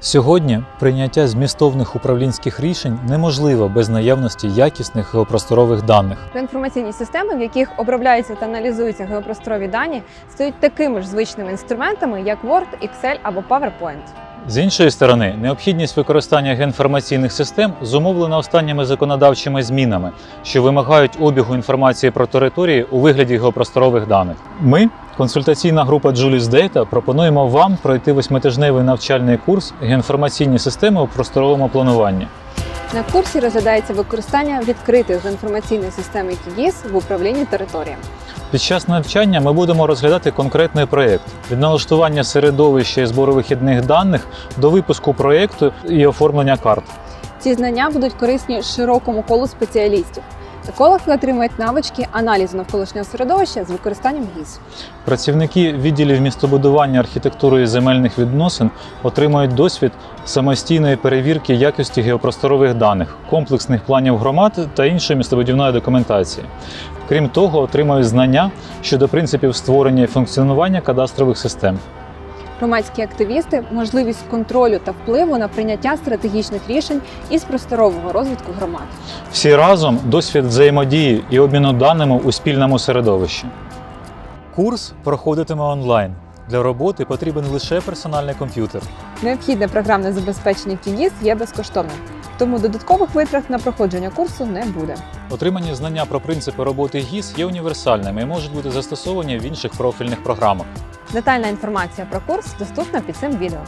Сьогодні прийняття змістовних управлінських рішень неможливо без наявності якісних геопросторових даних. Інформаційні системи, в яких обробляються та аналізуються геопросторові дані, стають такими ж звичними інструментами, як Word, Excel або PowerPoint. З іншої сторони, необхідність використання геоінформаційних систем зумовлена останніми законодавчими змінами, що вимагають обігу інформації про території у вигляді геопросторових даних. Ми, консультаційна група Julius Data, пропонуємо вам пройти восьмитижневий навчальний курс геоінформаційні системи у просторовому плануванні. На курсі розглядається використання відкритих інформаційних систем TGIS в управлінні територіями. Під час навчання ми будемо розглядати конкретний проєкт від налаштування середовища і збору вихідних даних до випуску проєкту і оформлення карт. Ці знання будуть корисні широкому колу спеціалістів. Екологи отримують навички аналізу навколишнього середовища з використанням ГІС. Працівники відділів містобудування архітектури і земельних відносин отримають досвід самостійної перевірки якості геопросторових даних, комплексних планів громад та іншої містобудівної документації. Крім того, отримають знання щодо принципів створення і функціонування кадастрових систем. Громадські активісти можливість контролю та впливу на прийняття стратегічних рішень із просторового розвитку громад. Всі разом досвід взаємодії і обміну даними у спільному середовищі. Курс проходитиме онлайн. Для роботи потрібен лише персональний комп'ютер. Необхідне програмне забезпечення TGIS є безкоштовним, тому додаткових витрат на проходження курсу не буде. Отримані знання про принципи роботи ГІС є універсальними і можуть бути застосовані в інших профільних програмах. Детальна інформація про курс доступна під цим відео.